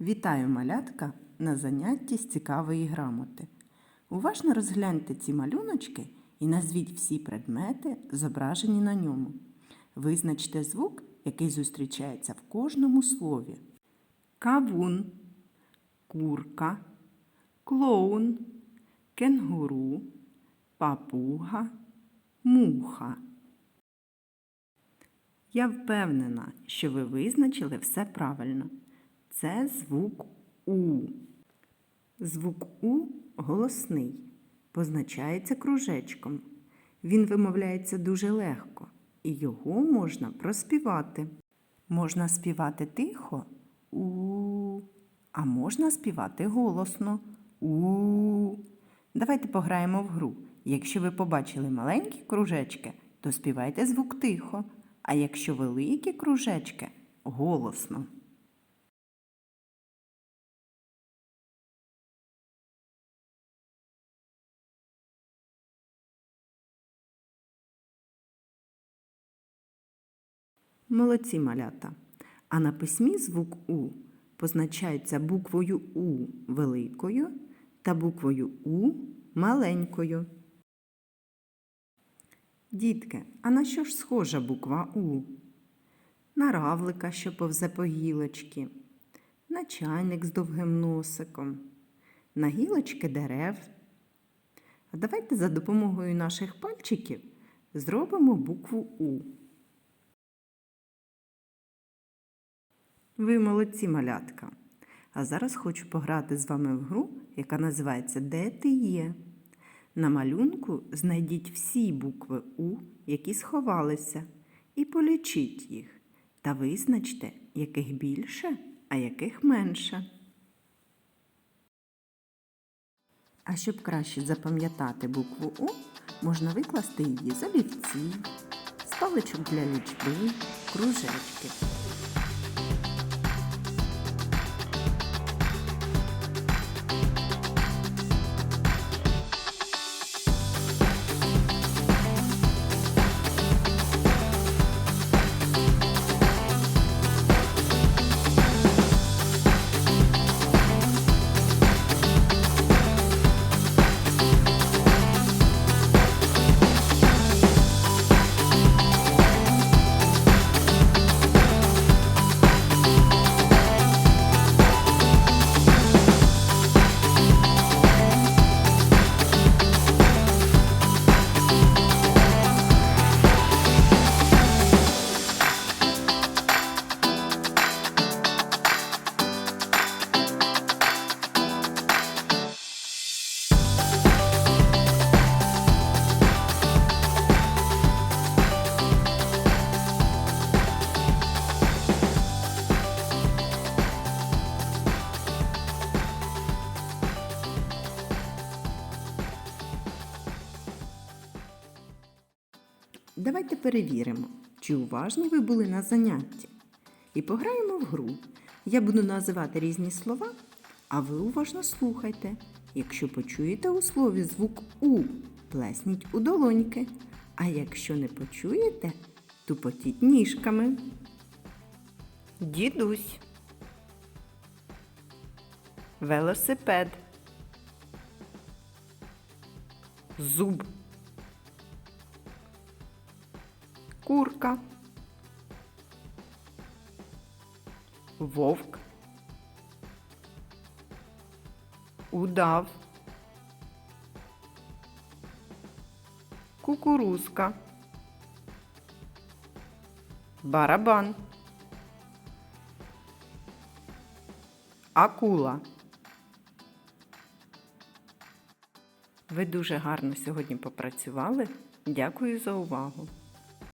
Вітаю малятка на занятті з цікавої грамоти. Уважно розгляньте ці малюночки і назвіть всі предмети, зображені на ньому. Визначте звук, який зустрічається в кожному слові. Кавун, курка, клоун, кенгуру, папуга, муха. Я впевнена, що ви визначили все правильно. Це звук У. Звук У голосний, позначається кружечком. Він вимовляється дуже легко, і його можна проспівати. Можна співати тихо у, а можна співати голосно у. Давайте пограємо в гру. Якщо ви побачили маленькі кружечки, то співайте звук тихо, а якщо великі кружечки голосно. Молодці малята. А на письмі звук У позначається буквою У великою та буквою У маленькою. Дітки, а на що ж схожа буква У? На равлика, що повзе по гілочці, на чайник з довгим носиком, на гілочки дерев. А давайте за допомогою наших пальчиків зробимо букву У. Ви молодці малятка. А зараз хочу пограти з вами в гру, яка називається Де ти є? На малюнку знайдіть всі букви У, які сховалися, і полічіть їх. Та визначте, яких більше, а яких менше. А щоб краще запам'ятати букву У, можна викласти її з олівців, з паличок для лічби, кружечки. Давайте перевіримо, чи уважні ви були на занятті. І пограємо в гру. Я буду називати різні слова, а ви уважно слухайте. Якщо почуєте у слові звук У, плесніть у долоньки. А якщо не почуєте, тупотіть ніжками. Дідусь. Велосипед. Зуб. Курка. Вовк. Удав. Кукурузка. Барабан. Акула. Ви дуже гарно сьогодні попрацювали. Дякую за увагу.